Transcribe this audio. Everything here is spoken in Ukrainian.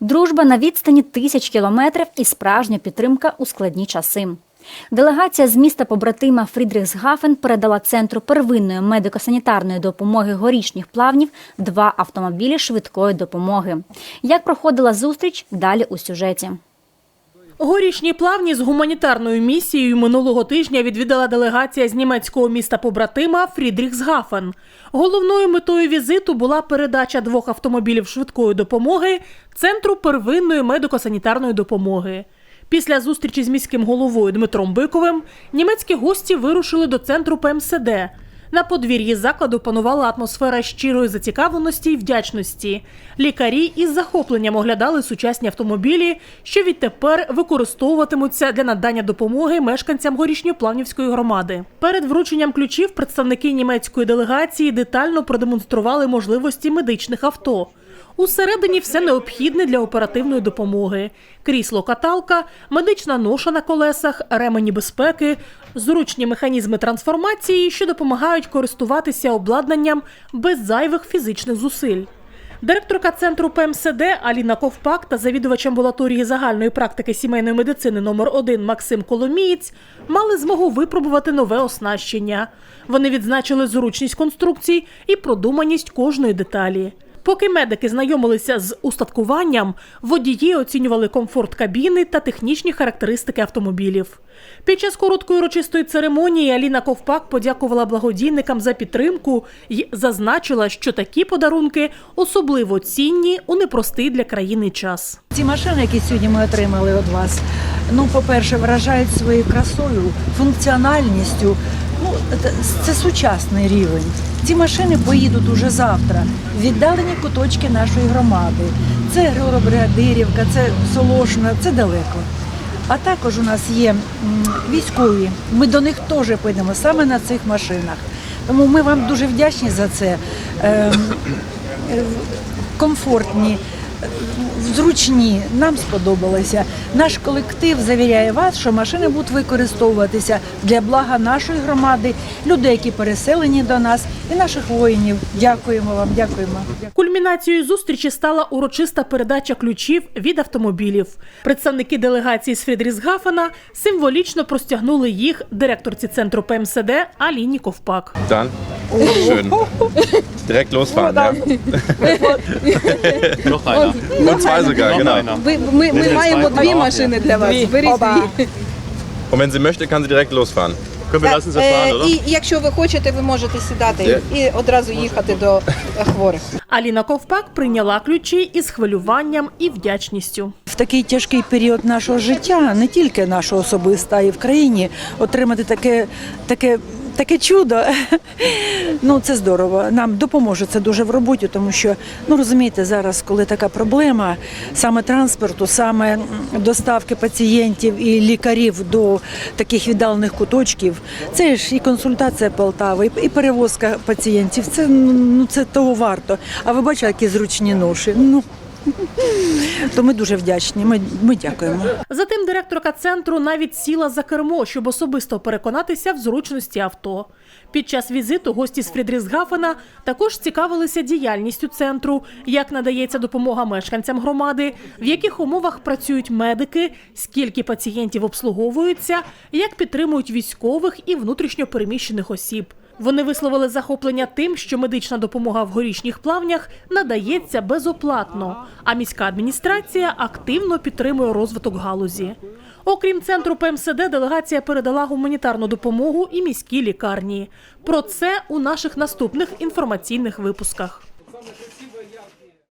Дружба на відстані тисяч кілометрів і справжня підтримка у складні часи. Делегація з міста побратима Фрідрихсгафен передала центру первинної медико-санітарної допомоги горішніх плавнів два автомобілі швидкої допомоги. Як проходила зустріч, далі у сюжеті. Горішні плавні з гуманітарною місією минулого тижня відвідала делегація з німецького міста побратима Фрідріхсгафен. Головною метою візиту була передача двох автомобілів швидкої допомоги центру первинної медико-санітарної допомоги. Після зустрічі з міським головою Дмитром Биковим німецькі гості вирушили до центру ПМСД. На подвір'ї закладу панувала атмосфера щирої зацікавленості і вдячності. Лікарі із захопленням оглядали сучасні автомобілі, що відтепер використовуватимуться для надання допомоги мешканцям горішньоплавнівської громади. Перед врученням ключів представники німецької делегації детально продемонстрували можливості медичних авто. Усередині все необхідне для оперативної допомоги: крісло-каталка, медична ноша на колесах, ремені безпеки, зручні механізми трансформації, що допомагають користуватися обладнанням без зайвих фізичних зусиль. Директорка центру ПМСД Аліна Ковпак та завідувач амбулаторії загальної практики сімейної медицини номер 1 Максим Коломієць мали змогу випробувати нове оснащення. Вони відзначили зручність конструкцій і продуманість кожної деталі. Поки медики знайомилися з устаткуванням, водії оцінювали комфорт кабіни та технічні характеристики автомобілів. Під час короткої урочистої церемонії Аліна Ковпак подякувала благодійникам за підтримку і зазначила, що такі подарунки особливо цінні у непростий для країни час. Ці машини, які сьогодні ми отримали від вас, ну, по-перше, вражають своєю красою, функціональністю. Ну, це, сучасний рівень. Ці машини поїдуть уже завтра віддалені куточки нашої громади. Це Григоробригадирівка, це Солошна, це далеко. А також у нас є військові. Ми до них теж підемо саме на цих машинах. Тому ми вам дуже вдячні за це. Ем, е, комфортні, зручні. Нам сподобалося. Наш колектив завіряє вас, що машини будуть використовуватися для блага нашої громади, людей, які переселені до нас, і наших воїнів. Дякуємо вам, дякуємо. Кульмінацією зустрічі стала урочиста передача ключів від автомобілів. Представники делегації з Фрідрісгафена символічно простягнули їх директорці центру ПМСД Аліні Ковпак. Schön. Direkt losfahren, ja. Noch einer. Und zwei sogar, genau. Ви, ми, ми маємо дві машини для вас. Беріть дві. Und wenn sie möchte, kann sie direkt losfahren. Können wir lassen Sie Е, fahren, oder? І якщо ви хочете, ви можете сідати і одразу їхати до е, хворих. Аліна Ковпак прийняла ключі із хвилюванням і вдячністю. В такий тяжкий період нашого життя, не тільки нашого особиста, а й в країні, отримати таке, таке, таке чудо. Ну це здорово. Нам допоможе це дуже в роботі, тому що ну розумієте, зараз, коли така проблема саме транспорту, саме доставки пацієнтів і лікарів до таких віддалених куточків, це ж і консультація Полтави, і- перевозка пацієнтів. Це ну це того варто. А ви бачили, які зручні ноші? Ну то ми дуже вдячні. Ми, ми дякуємо. Затим директорка центру навіть сіла за кермо, щоб особисто переконатися в зручності авто. Під час візиту гості з Фрідрісгафена також цікавилися діяльністю центру, як надається допомога мешканцям громади, в яких умовах працюють медики, скільки пацієнтів обслуговуються, як підтримують військових і внутрішньо переміщених осіб. Вони висловили захоплення тим, що медична допомога в горішніх плавнях надається безоплатно, а міська адміністрація активно підтримує розвиток галузі. Окрім центру ПМСД, делегація передала гуманітарну допомогу і міській лікарні. Про це у наших наступних інформаційних випусках.